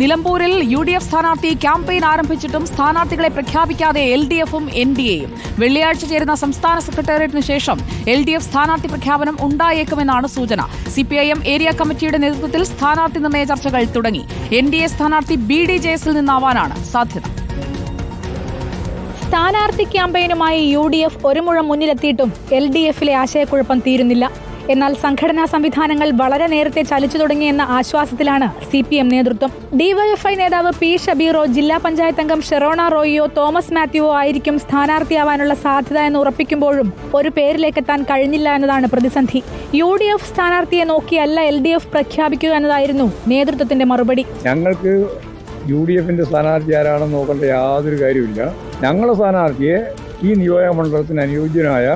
നിലമ്പൂരിൽ U D F സ്ഥാനാർത്ഥി campaign ആരംഭിച്ചിട്ടും സ്ഥാനാർത്ഥികളെ പ്രഖ്യാപിക്കാതെ എൽ ഡി എഫും എൻ ഡി എയും വെള്ളിയാഴ്ച ചേരുന്ന സംസ്ഥാന സെക്രട്ടേറിയറ്റിന് ശേഷം എൽ ഡി എഫ് സ്ഥാനാർത്ഥി പ്രഖ്യാപനം ഉണ്ടായേക്കുമെന്നാണ് സൂചന. C P I M area കമ്മിറ്റിയുടെ നേതൃത്വത്തിൽ സ്ഥാനാർത്ഥി നിർണയ ചർച്ചകൾ തുടങ്ങി. എൻ ഡി എ സ്ഥാനാർത്ഥി ബി ഡി ജെ എസിൽ നിന്നാവാനാണ് സാധ്യത. സ്ഥാനാർത്ഥി ക്യാമ്പയിനുമായി യു ഡി എഫ് ഒരു മുഴം മുന്നിലെത്തിയിട്ടും എൽ ഡി എഫിലെ ആശയക്കുഴപ്പം തീരുന്നില്ല. എന്നാൽ സംഘടനാ സംവിധാനങ്ങൾ വളരെ നേരത്തെ ചലിച്ചു തുടങ്ങിയെന്ന ആശ്വാസത്തിലാണ് സി പി എം നേതൃത്വം. ഡിവൈഎഫ്ഐ നേതാവ് പി ഷബീറോ ജില്ലാ പഞ്ചായത്ത് അംഗം ഷെറോണ റോയിയോ തോമസ് മാത്യുവോ ആയിരിക്കും സ്ഥാനാർത്ഥിയാവാനുള്ള സാധ്യത എന്ന് ഉറപ്പിക്കുമ്പോഴും ഒരു പേരിലേക്കെത്താൻ കഴിഞ്ഞില്ല എന്നതാണ് പ്രതിസന്ധി. യു ഡി എഫ് സ്ഥാനാർത്ഥിയെ നോക്കിയല്ല എൽ ഡി എഫ് പ്രഖ്യാപിക്കുക എന്നതായിരുന്നു നേതൃത്വത്തിന്റെ മറുപടി. ഞങ്ങൾക്ക് യു ഡി എഫിന്റെ സ്ഥാനാർത്ഥി ആരാണെന്ന് നോക്കേണ്ട യാതൊരു കാര്യമില്ല ഞങ്ങളുടെ സ്ഥാനാർത്ഥിയെ ഈ നിയോജക മണ്ഡലത്തിന് അനുയോജ്യനായ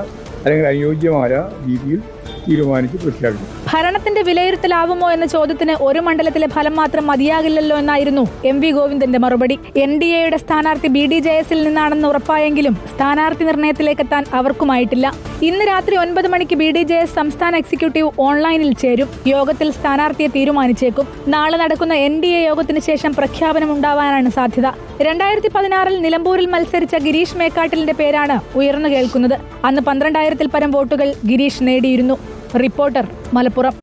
അല്ലെങ്കിൽ അനുയോജ്യമായ രീതിയിൽ തീരുമാനിച്ച് പ്രഖ്യാപിക്കും ഭരണത്തിന്റെ വിലയിരുത്തലാവുമോ എന്ന ചോദ്യത്തിന് ഒരു മണ്ഡലത്തിലെ ഫലം മാത്രം മതിയാകില്ലല്ലോ എന്നായിരുന്നു എം വി ഗോവിന്ദന്റെ മറുപടി. എൻ ഡി എയുടെ സ്ഥാനാർത്ഥി ബി ഡി ജെ എസിൽ നിന്നാണെന്ന് ഉറപ്പായെങ്കിലും സ്ഥാനാർത്ഥി നിർണയത്തിലേക്കെത്താൻ അവർക്കുമായിട്ടില്ല. ഇന്ന് രാത്രി ഒൻപത് മണിക്ക് ബി ഡി ജെ എസ് സംസ്ഥാന എക്സിക്യൂട്ടീവ് ഓൺലൈനിൽ ചേരും. യോഗത്തിൽ സ്ഥാനാർത്ഥിയെ തീരുമാനിച്ചേക്കും. നാളെ നടക്കുന്ന എൻ ഡി എ യോഗത്തിന് ശേഷം പ്രഖ്യാപനം ഉണ്ടാവാനാണ് സാധ്യത. രണ്ടായിരത്തി പതിനാറിൽ നിലമ്പൂരിൽ മത്സരിച്ച ഗിരീഷ് മേക്കാട്ടിലിന്റെ പേരാണ് ഉയർന്നു കേൾക്കുന്നത്. അന്ന് പന്ത്രണ്ടായിരത്തിൽ പരം വോട്ടുകൾ ഗിരീഷ് നേടിയിരുന്നു. റിപ്പോർട്ടർ മലപ്പുറം.